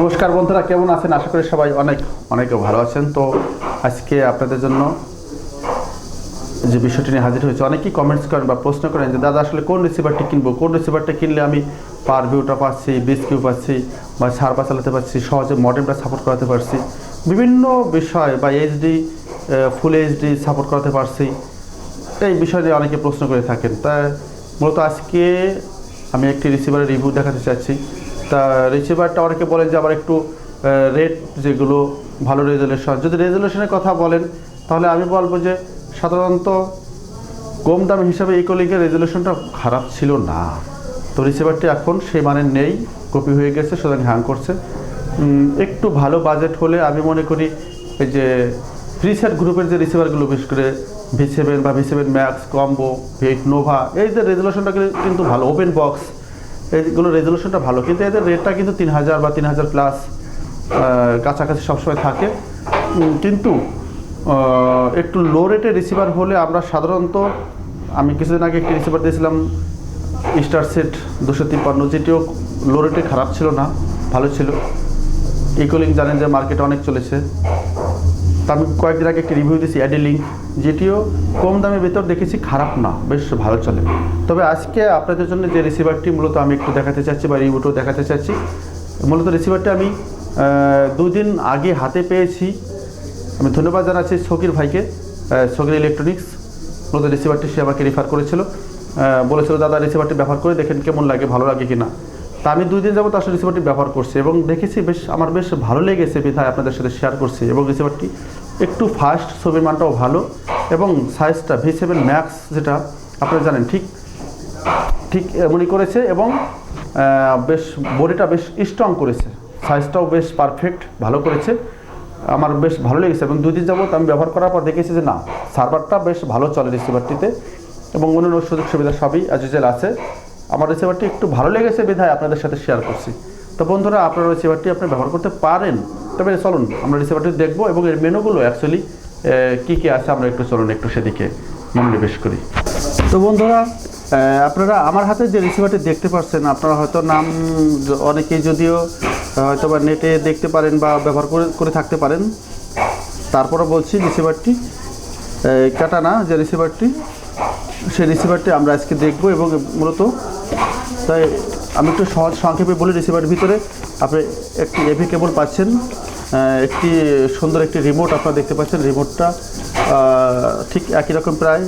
নমস্কার বন্ধুরা, কেমন আছেন? আশা করি সবাই অনেক অনেক ভালো আছেন। তো আজকে আপনাদের জন্য যে বিষয়টি নিয়ে হাজির হয়েছে, অনেকেই কমেন্টস করেন বা প্রশ্ন করেন যে, দাদা, আসলে কোন রিসিভারটি কিনবো? কোন রিসিভারটা কিনলে আমি পার ভিউটা পাচ্ছি বিস কিউ পাচ্ছি বা সার্ভা চালাতে পারছি, সহজে মডেলটা সাপোর্ট করাতে পারছি? বিভিন্ন বিষয় বা এইচডি ফুল এইচডি সাপোর্ট করাতে পারছি। এই বিষয় নিয়ে অনেকে প্রশ্ন করে থাকেন। তা মূলত আজকে আমি একটি রিসিভারের রিভিউ দেখাতে চাচ্ছি। তা রিসিভারটা অনেকে বলেন যে আবার একটু রেট যেগুলো ভালো রেজলিউশন যদি রেজলিউশনের কথা বলেন, তাহলে আমি বলব যে, সাধারণত কম দাম হিসাবে ইকোলিংয়ের রেজলিউশনটা খারাপ ছিল না। তো রিসিভারটি এখন সেই মানে নেই কপি হয়ে গেছে, সুতরাং হ্যাং করছে। একটু ভালো বাজেট হলে আমি মনে করি এই যে প্রিসেট গ্রুপের যে রিসিভারগুলো বিশেষ করে ভি সেভেন বা V seven max combo eight Nova এই যে রেজলিউশনটা কিন্তু ভালো ওপেন বক্স এইগুলো রেজলিউশনটা ভালো। কিন্তু এদের রেটটা কিন্তু তিন হাজার বা তিন হাজার প্লাস কাছাকাছি সবসময় থাকে। কিন্তু একটু লো রেটে রিসিভার হলে আমরা সাধারণত, আমি কিছুদিন আগে একটি রিসিভার দিয়েছিলাম স্টার সেট দুশো তিপ্পান্ন, যেটিও লো রেটে খারাপ ছিল না, ভালো ছিল। ইকোলিং জানেন যে মার্কেটে অনেক চলেছে। তা আমি কয়েকদিন আগে একটি রিভিউ দিয়েছি অ্যাডিলিঙ্ক যেটিও কম দামের ভেতর দেখেছি, খারাপ না, বেশ ভালো চলে। তবে আজকে আপনাদের জন্য যে রিসিভারটি মূলত আমি একটু দেখাতে চাচ্ছি বা রিভিউটাও দেখাতে চাচ্ছি, মূলত রিসিভারটি আমি দুদিন আগে হাতে পেয়েছি। আমি ধন্যবাদ জানাচ্ছি শকির ভাইকে শকির ইলেকট্রনিক্স মূলত রিসিভারটি সে আমাকে রেফার করেছিল। বলেছিল, দাদা রিসিভারটি ব্যবহার করে দেখেন কেমন লাগে, ভালো লাগে কিনা? তা আমি দুই দিন যাবত আসলে রিসিভারটি ব্যবহার করছি এবং দেখেছি বেশ, আমার বেশ ভালো লেগেছে বিধায় আপনাদের সাথে শেয়ার করছি এবং রিসিভারটি একটু ফাস্ট ছবির মানটাও ভালো এবং সাইজটা ভি সেভেন ম্যাক্স যেটা আপনারা জানেন, ঠিক ঠিক এমনই করেছে এবং বেশ বডিটা বেশ স্ট্রং করেছে। সাইজটাও বেশ পারফেক্ট ভালো করেছে। আমার বেশ ভালো লেগেছে এবং দুই দিন যাবত আমি ব্যবহার করার পর দেখেছি যে না সার্ভারটা বেশ ভালো চলে রিসিভারটিতে এবং অন্যান্য সুযোগ সুবিধা সবই ইউজুয়াল আছে। আমার রিসিভারটি একটু ভালো লেগেছে বিধায় আপনাদের সাথে শেয়ার করছি। তো বন্ধুরা, আপনার রিসিভারটি আপনি ব্যবহার করতে পারেন। তবে চলুন, আমরা রিসিভারটি দেখব এবং এর মেনুগুলো অ্যাকচুয়ালি কী কী আছে আমরা একটু চলুন একটু সেদিকে মনোনিবেশ করি। তো বন্ধুরা আপনারা আমার হাতে যে রিসিভারটি দেখতে পাচ্ছেন, আপনারা হয়তো নাম অনেকেই যদিও হয়তো বা নেটে দেখতে পারেন বা ব্যবহার করে করে থাকতে পারেন। তারপরে বলছি রিসিভারটি কাটানা যে রিসিভারটি সেই রিসিভারটি আমরা আজকে দেখব এবং মূলত তাই আমি একটু সহজ সংক্ষেপে বলি রিসিভারের ভিতরে আপনি একটি এভি কেবল পাচ্ছেন একটি সুন্দর একটি রিমোট আপনারা দেখতে পাচ্ছেন রিমোটটা ঠিক একই রকম প্রায়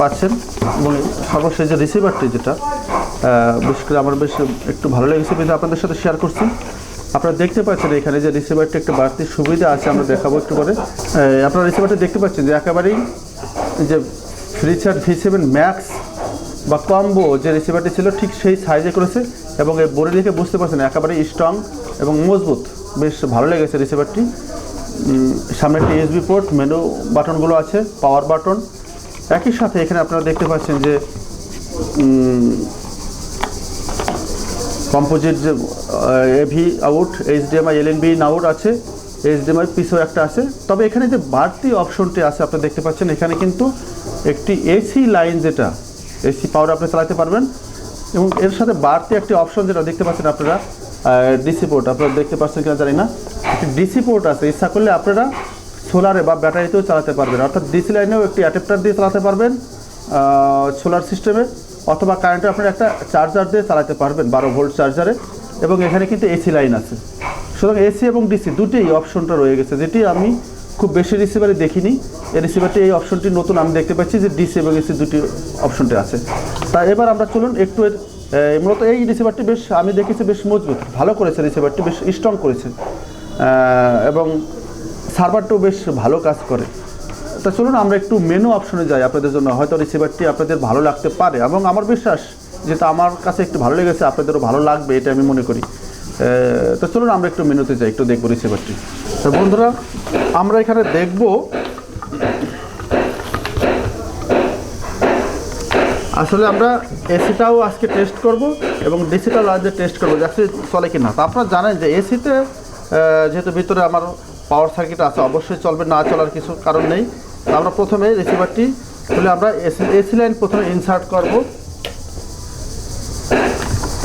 পাচ্ছেন এবং সর্বশেষ যে রিসিভারটি যেটা বিশেষ করে আমার বেশ একটু ভালো লেগেছে কিন্তু আপনাদের সাথে শেয়ার করছি। আপনারা দেখতে পাচ্ছেন এখানে যে রিসিভারটি একটা বাড়তি সুবিধা আছে আমরা দেখাবো একটু এই, আপনারা রিসিভারটি দেখতে পাচ্ছেন যে একেবারেই যে ফ্রিচার ভি সেভেন ম্যাক্স বা কম্বো যে রিসিভারটি ছিল ঠিক সেই সাইজে করেছে এবং এই বডি দেখে বুঝতে পারছেন, একেবারেই স্ট্রং এবং মজবুত। বেশ ভালো লেগেছে রিসিভারটি। সামনে একটি এসবি পোর্ট মেনু বাটনগুলো আছে পাওয়ার বাটন একই সাথে এখানে আপনারা দেখতে পাচ্ছেন যে কম্পোজিট যে AV out HDMI LNB out আছে এইচডিএমআই পিসও একটা আছে। তবে এখানে যে বাড়তি অপশনটি আছে, আপনি দেখতে পাচ্ছেন, এখানে কিন্তু একটি এসি লাইন যেটা এসি পাওয়ার আপনি চালাতে পারবেন। এবং এর সাথে বাড়তি একটি অপশন যেটা দেখতে পাচ্ছেন আপনারা ডিসি পোর্ট আপনারা দেখতে পাচ্ছেন কিনা জানি না। একটি ডিসি পোর্ট আছে, ইচ্ছা করলে আপনারা সোলারে বা ব্যাটারিতেও চালাতে পারবেন। অর্থাৎ ডিসি লাইনেও একটি অ্যাডাপ্টার দিয়ে চালাতে পারবেন সোলার সিস্টেমে অথবা কারেন্টে আপনারা একটা চার্জার দিয়ে চালাতে পারবেন, বারো ভোল্ট চার্জারে এবং এখানে কিন্তু এসি লাইন আছে। সুতরাং এসি এবং ডিসি দুটোই অপশনটা রয়ে গেছে, যেটি আমি খুব বেশি রিসিভারে দেখিনি। এই রিসিভারটি এই অপশনটি নতুন। আমি দেখতে পাচ্ছি যে ডিসি এবং এসি দুটি অপশনটি আছে। তা এবার আমরা চলুন একটু এর মূলত এই রিসিভারটি বেশ, আমি দেখেছি বেশ মজবুত। ভালো করেছে রিসিভারটি বেশ স্ট্রং করেছে। এবং সার্ভারটাও বেশ ভালো কাজ করে। তা চলুন আমরা একটু মেনু অপশনে যাই। আপনাদের জন্য হয়তো রিসিভারটি আপনাদের ভালো লাগতে পারে। এবং আমার বিশ্বাস, যেটা আমার কাছে একটু ভালো লেগেছে, আপনাদেরও ভালো লাগবে, এটা আমি মনে করি। তো চলুন আমরা একটু মেনুতে যাই, একটু দেখব রিসিভারটি বন্ধুরা, আমরা এখানে দেখব আসলে আমরা এসিটাও আজকে টেস্ট করব এবং ডিসিটাও আজকে টেস্ট করব যে আসলে চলে কি না তো আপনারা জানেন যে এসিতে যেহেতু ভিতরে আমার পাওয়ার সার্কিট আছে, অবশ্যই চলবে, না চলার কিছু কারণ নেই। তো আমরা প্রথমে রিসিভারটি খুলে আমরা এসি এসি লাইন প্রথমে ইনসার্ট করব।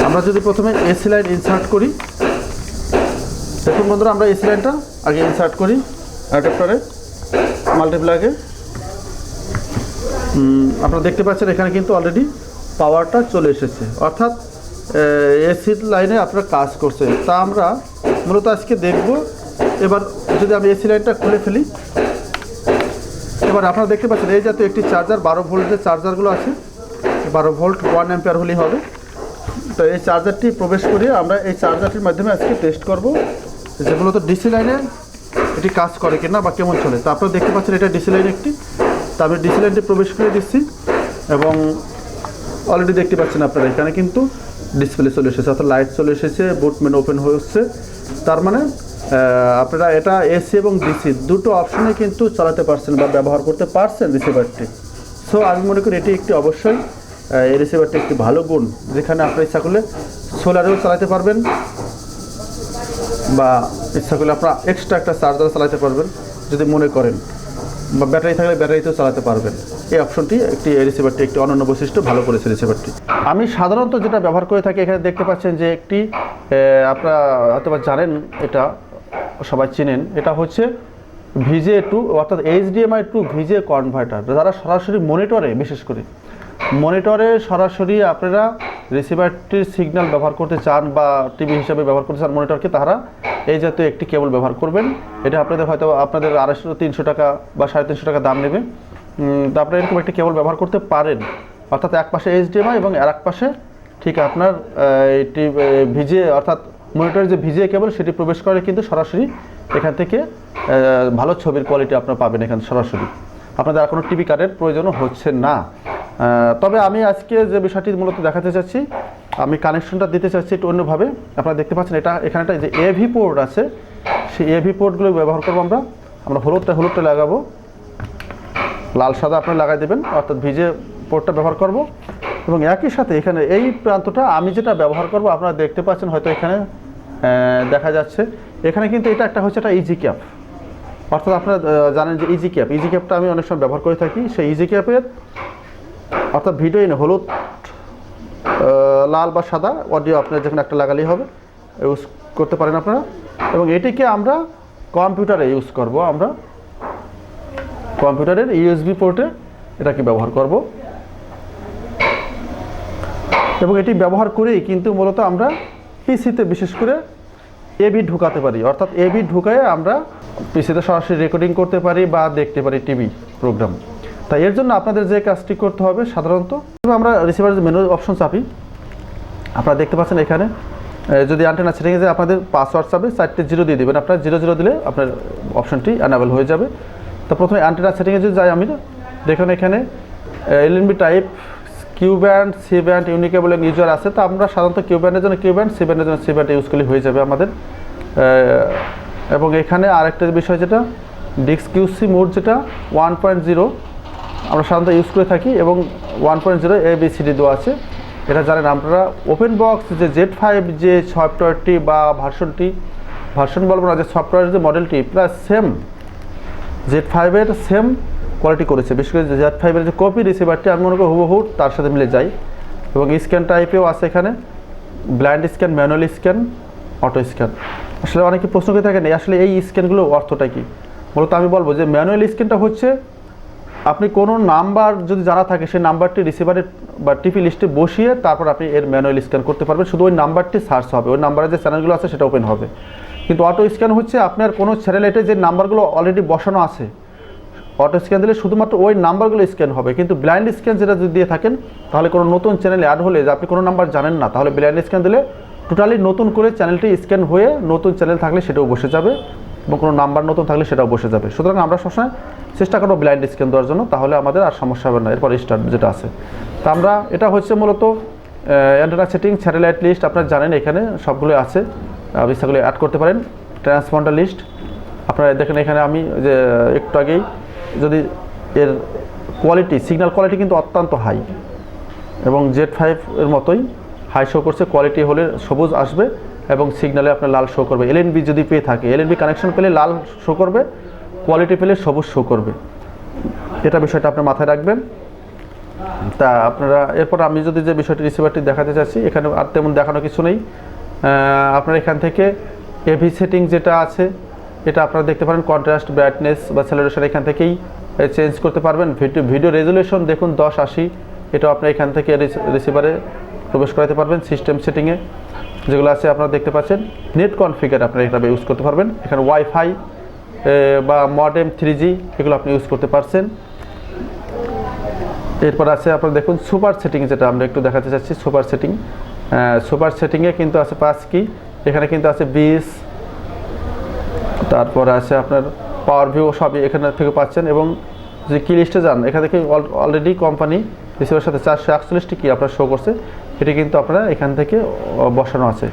আমরা যদি প্রথমে এসি লাইন ইনসার্ট করি দেখুন বন্ধুরা, আমরা এসি লাইনটা আগে ইনসার্ট করি অ্যাডাপ্টারে মাল্টিপ্লাগে আপনারা দেখতে পাচ্ছেন এখানে কিন্তু অলরেডি পাওয়ারটা চলে এসেছে। অর্থাৎ এসি লাইনে আপনারা কাজ করছে তা আমরা মূলত আজকে দেখব। এবার যদি আমি এসি লাইনটা খুলে ফেলি, এবার আপনারা দেখতে পাচ্ছেন এই জাতীয় একটি চার্জার বারো ভোল্টের চার্জারগুলো আছে, বারো ভোল্ট ওয়ান অ্যাম্পিয়ার হলেই হবে। তো এই চার্জারটি প্রবেশ করিয়ে আমরা এই চার্জারটির মাধ্যমে আজকে টেস্ট করব। যে মূলত ডিসি লাইনে এটি কাজ করে কিনা বা কেমন চলে। তো আপনারা দেখতে পাচ্ছেন এটা ডিসি লাইন একটি। তা আমি ডিসি লাইনটি প্রবেশ করে দিচ্ছি এবং অলরেডি দেখতে পাচ্ছেন আপনারা এখানে কিন্তু ডিসপ্লে চলে এসেছে অর্থাৎ লাইট চলে এসেছে বুটম্যান ওপেন হয়ে হচ্ছে তার মানে আপনারা এটা এসি এবং ডিসি দুটো অপশনে কিন্তু চালাতে পারছেন বা ব্যবহার করতে পারছেন রিসিভারটি সো আমি মনে করি এটি একটি অবশ্যই এই রিসিভারটি একটি ভালো গুণ। যেখানে আপনার ইচ্ছা করলে সোলারেও চালাতে পারবেন। বা ইচ্ছা করলে আপনারা এক্সট্রা একটা চার্জার চালাতে পারবেন, যদি মনে করেন। বা ব্যাটারি থাকলে ব্যাটারিতেও চালাতে পারবেন। এই অপশনটি একটি রিসিভারটি একটি অনন্য বৈশিষ্ট্য, ভালো করেছে রিসিভারটি আমি সাধারণত যেটা ব্যবহার করে থাকি, এখানে দেখতে পাচ্ছেন যে একটি আপনারা হয়তো জানেন এটা, সবাই চিনেন, এটা হচ্ছে ভিজে টু, অর্থাৎ এইচডিএমআই টু ভিজে কনভার্টার যারা সরাসরি মনিটরে বিশেষ করে। মনিটরে সরাসরি আপনারা রিসিভারটির সিগন্যাল ব্যবহার করতে চান বা টিভি হিসাবে ব্যবহার করতে চান মনিটরকে তারা এই জাতীয় একটি কেবল ব্যবহার করবেন। এটা আপনাদের হয়তো, আপনাদের আড়াইশো তিনশো টাকা বা সাড়ে তিনশো টাকা দাম নেবে। তো আপনারা এরকম একটি কেবল ব্যবহার করতে পারেন। অর্থাৎ এক পাশে এইচডিএমআই এবং আর এক পাশে ঠিক আপনার এটি ভিজে, অর্থাৎ মনিটরের যে ভিজে কেবল সেটি প্রবেশ করে কিন্তু সরাসরি এখান থেকে ভালো ছবির কোয়ালিটি আপনারা পাবেন এখানে সরাসরি। আপনাদের আর কোনো টিভি কার্ডের প্রয়োজনও হচ্ছে না। তবে আমি আজকে যে বিষয়টি মূলত দেখাতে চাচ্ছি, আমি কানেকশনটা দিতে চাচ্ছি একটু অন্যভাবে। আপনারা দেখতে পাচ্ছেন এটা, এখানে একটা যে এভি পোর্ট আছে, সেই এভি পোর্টগুলো ব্যবহার করব আমরা। আমরা হলুদটা হলুদটা লাগাবো। লাল সাদা আপনি লাগাই দেবেন, অর্থাৎ ভিজে পোর্টটা ব্যবহার করব। এবং একই সাথে এখানে এই প্রান্তটা আমি যেটা ব্যবহার করব, আপনারা দেখতে পাচ্ছেন হয়তো এখানে দেখা যাচ্ছে। এখানে কিন্তু এটা একটা হচ্ছে একটা ইজি ক্যাপ অর্থাৎ আপনারা জানেন যে ইজি ক্যাপ ইজি ক্যাপটা আমি অনেক সময় ব্যবহার করে থাকি। সেই ইজি ক্যাপের অর্থাৎ ভিডিও ইন হলুদ লাল বা সাদা অডিও আপনার যেখানে একটা লাগালেই হবে ইউজ করতে পারেন আপনারা। এবং এটিকে আমরা কম্পিউটারে ইউজ করব, আমরা কম্পিউটারের ইউএসবি পোর্টে এটাকে ব্যবহার করব। এবং এটি ব্যবহার করেই কিন্তু মূলত আমরা পিসিতে বিশেষ করে এবি ঢুকাতে পারি, অর্থাৎ এবি ঢুকায় আমরা পিসিতে সরাসরি রেকর্ডিং করতে পারি বা দেখতে পারি টিভি প্রোগ্রাম তাই এর জন্য আপনাদের যে কাজটি করতে হবে সাধারণত আমরা রিসিভার মেনু অপশন চাপি। আপনারা দেখতে পাচ্ছেন এখানে যদি অ্যান্টেনা সেটিংয়ে যে আপনাদের পাসওয়ার্ড চাবে চারটে জিরো দিয়ে দেবেন। আপনার জিরো জিরো দিলে আপনার অপশনটি অ্যানাবেল হয়ে যাবে। তো প্রথমে অ্যান্টেনা সেটিংয়ে যদি যাই আমি, দেখুন এখানে LNB type Q band C band unicable user আছে। তো আমরা সাধারণত কিউ ব্যান্ডের জন্য কিউ ব্যান্ড সি ব্যান্ডের জন্য সি ব্যান্ড ইউজ করলে হয়ে যাবে আমাদের। এবং এখানে আরেকটা বিষয় যেটা ডিক্স কিউসি মোড যেটা ওয়ান পয়েন্ট জিরো আমরা সাধারণত ইউজ করে থাকি এবং one point zero A B C D দেওয়া আছে। এটা জানেন আপনারা ওপেন বক্স যে জেড ফাইভ যে সফটওয়্যারটি বা ভার্সনটি ভার্সন বলব না, যে সফটওয়্যারের যে মডেলটি প্লাস সেম জেড ফাইভের সেম কোয়ালিটি করেছে। বিশেষ করে জেড ফাইভের যে কপি রিসিভারটি আমি মনে করি হুবহু তার সাথে মিলে যাই এবং স্ক্যান টাইপেও আছে এখানে blind scan manual scan auto scan আসলে অনেকে প্রশ্ন করে থাকেন আসলে এই স্ক্যানগুলো অর্থটা কি? মূলত আমি বলব যে ম্যানুয়াল স্ক্যানটা হচ্ছে আপনি কোনো নাম্বার যদি জানা থাকে, সেই নাম্বারটি রিসিভারের বা টিপি লিস্টে বসিয়ে তারপর আপনি এর ম্যানুয়াল স্ক্যান করতে পারবেন। শুধু ওই নাম্বারটি সার্চ হবে। ওই নাম্বারে যে চ্যানেলগুলো আছে, সেটা ওপেন হবে। কিন্তু অটো স্ক্যান হচ্ছে আপনার কোনো চ্যানেলেটে যে নাম্বারগুলো অলরেডি বসানো আছে অটো স্ক্যান দিলে শুধুমাত্র ওই নাম্বারগুলো স্ক্যান হবে। কিন্তু ব্লাইন্ড স্ক্যান যেটা যদি দিয়ে থাকেন, তাহলে কোনো নতুন চ্যানেল অ্যাড হলে, যে আপনি কোনো নাম্বার জানেন না, তাহলে ব্লাইন্ড স্ক্যান দিলে টোটালি নতুন করে চ্যানেলটি স্ক্যান হয়ে নতুন চ্যানেল থাকলে সেটাও বসে যাবে। এবং কোনো নাম্বার নতুন থাকলে সেটাও বসে যাবে। সুতরাং আমরা সবসময় চেষ্টা করব ব্লাইন্ড স্ক্যান দেওয়ার জন্য, তাহলে আমাদের আর সমস্যা হবে না। এরপর স্টার্ট যেটা আছে। তা আমরা, এটা হচ্ছে মূলত অ্যান্টেনা সেটিং স্যাটেলাইট লিস্ট আপনারা জানেন এখানে সবগুলো আছে। আপনি সেগুলো অ্যাড করতে পারেন। ট্রান্সপন্ডার লিস্ট আপনারা দেখেন এখানে আমি যে, একটু আগেই যদি এর কোয়ালিটি সিগন্যাল কোয়ালিটি কিন্তু অত্যন্ত হাই এবং জেড ফাইভ এর মতোই হাই শো করছে। কোয়ালিটি হলে সবুজ আসবে। এবং সিগনালে আপনার লাল শো করবে। এলএনবি যদি পেয়ে থাকে এলএনবি কানেকশন পেলে লাল শো করবে কোয়ালিটি পেলে সবুজ শো করবে। এটা বিষয়টা আপনি মাথায় রাখবেন। তা আপনারা, এরপর আমি যদি যে বিষয়টি রিসিভারটি দেখাতে চাচ্ছি, এখানে আর তেমন দেখানো কিছু নেই। আপনারা এখান থেকে এভি সেটিং যেটা আছে, এটা আপনারা দেখতে পারেন কন্ট্রাস্ট ব্রাইটনেস বা স্যালারেশন এখান থেকেই চেঞ্জ করতে পারবেন। ভিডিও ভিডিও রেজুলেশন দেখুন দশ আশি, এটাও আপনি এখান থেকে রিসিভারে প্রবেশ করাতে পারবেন সিস্টেম সেটিংয়ে যেগুলো আছে আপনারা দেখতে পাচ্ছেন। নেট কনফিগার আপনারা এটা ইউজ করতে পারবেন। এখানে ওয়াইফাই বা মডেম থ্রি জি এগুলো আপনি ইউজ করতে পারছেন। এরপর আছে আপনারা দেখুন সুপার সেটিং যেটা আমরা একটু দেখাতে চাচ্ছি সুপার সেটিং সুপার সেটিংয়ে কিন্তু আছে পাঁচ কি এখানে কিন্তু আছে বিস তারপর আছে আপনার পাওয়ার ভিউ সবই এখানে থেকে পাচ্ছেন এবং যে কি লিস্টে যান, এখান থেকে অলরেডি কোম্পানি রিসিভারের সাথে চারশো একচল্লিশটি কি আপনার শো করছে। এটি কিন্তু আপনারা এখান থেকে বসানো আছে।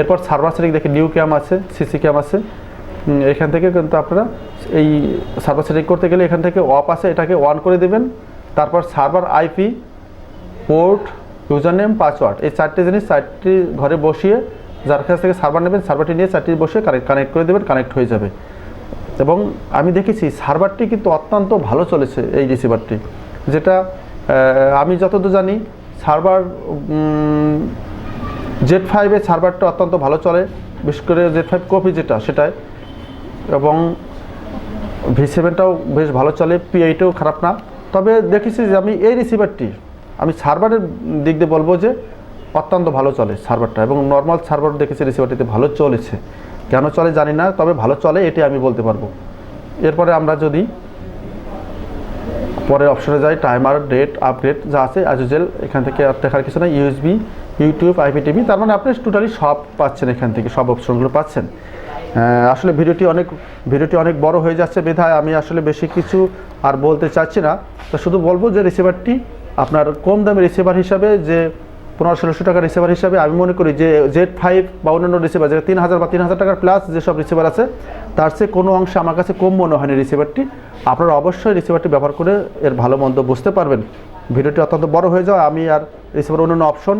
এরপর সার্ভার সেটিং দেখে নিউ ক্যাম আছে, সিসি ক্যাম আছে। এখান থেকে কিন্তু আপনারা এই সার্ভার সেটিং করতে গেলে এখান থেকে অফ আছে, এটাকে অন করে দেবেন। তারপর server IP, port user name password. এই চারটি জিনিস, চারটি ঘরে বসিয়ে যার কাছ থেকে সার্ভার নেবেন, সার্ভারটি নিয়ে চারটি বসিয়ে কানেক্ট কানেক্ট করে দেবেন, কানেক্ট হয়ে যাবে। এবং আমি দেখেছি সার্ভারটি কিন্তু অত্যন্ত ভালো চলেছে এই রিসিভারটি। যেটা আমি যতদূর জানি সার্ভার জেড ফাইভের সার্ভারটা অত্যন্ত ভালো চলে, বিশেষ করে জেড ফাইভ কপি যেটা, সেটাই। এবং ভি সেভেনটাও বেশ ভালো চলে, পি এইটাও খারাপ না। তবে দেখেছি যে আমি এই রিসিভারটি, আমি সার্ভারের দিক দিয়ে বলব যে অত্যন্ত ভালো চলে সার্ভারটা, এবং নর্মাল সার্ভার দেখেছি রিসিভারটিতে ভালো চলেছে। কেন চলে জানি না, তবে ভালো চলে এটি আমি বলতে পারব। এরপরে আমরা যদি পরের অপশনে যাই টাইমার ডেট আপডেট যা আছে আজুজেল এখান থেকে আর দেখার কিছু না ইউএসবি ইউটিউব আইপিটিভি তার মানে আপনি টোটালি সব পাচ্ছেন এখান থেকে, সব অপশনগুলো পাচ্ছেন। আসলে ভিডিওটি অনেক ভিডিওটি অনেক বড় হয়ে যাচ্ছে বিধায় আমি আসলে বেশি কিছু আর বলতে চাচ্ছি না। তো শুধু বলব যে রিসিভারটি আপনার কম দামি রিসিভার হিসাবে যে পনেরো ষোলোশো টাকার রিসিভার হিসাবে আমি মনে করি যে জেড ফাইভ বা অন্যান্য রিসিভার যেটা তিন হাজার বা তিন হাজার টাকার প্লাস যেসব রিসিভার আছে, তার চেয়ে কোনো অংশে আমার কাছে কম মনে হয়নি রিসিভারটি আপনারা অবশ্যই রিসিভারটি ব্যবহার করে এর ভালো মন্দ বুঝতে পারবেন। ভিডিওটি অত্যন্ত বড় হয়ে যাওয়া, আমি আর রিসিভার অন্যান্য অপশন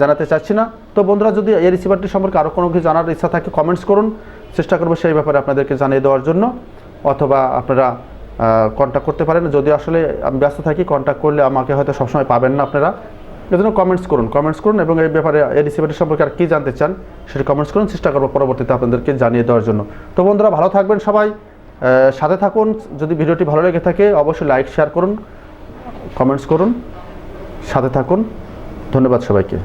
জানাতে চাচ্ছি না। তো বন্ধুরা, যদি এই রিসিভারটি সম্পর্কে আরও কোনো কিছু জানার ইচ্ছা থাকে কমেন্টস করুন। চেষ্টা করব সেই ব্যাপারে আপনাদেরকে জানিয়ে দেওয়ার জন্য। অথবা আপনারা কন্ট্যাক্ট করতে পারেন। যদি আসলে আমি ব্যস্ত থাকি কন্ট্যাক্ট করলে আমাকে হয়তো সবসময় পাবেন না আপনারা। এজন্য কমেন্টস করুন কমেন্টস করুন এবং এই ব্যাপারে এই রিসিভারটি সম্পর্কে আর কী জানতে চান সেটা কমেন্টস করুন, চেষ্টা করব পরবর্তীতে আপনাদেরকে জানিয়ে দেওয়ার জন্য। তো বন্ধুরা, ভালো থাকবেন সবাই সাথে থাকুন, যদি ভিডিওটি ভালো লেগে থাকে অবশ্যই লাইক শেয়ার করুন কমেন্টস করুন, সাথে থাকুন, ধন্যবাদ সবাইকে।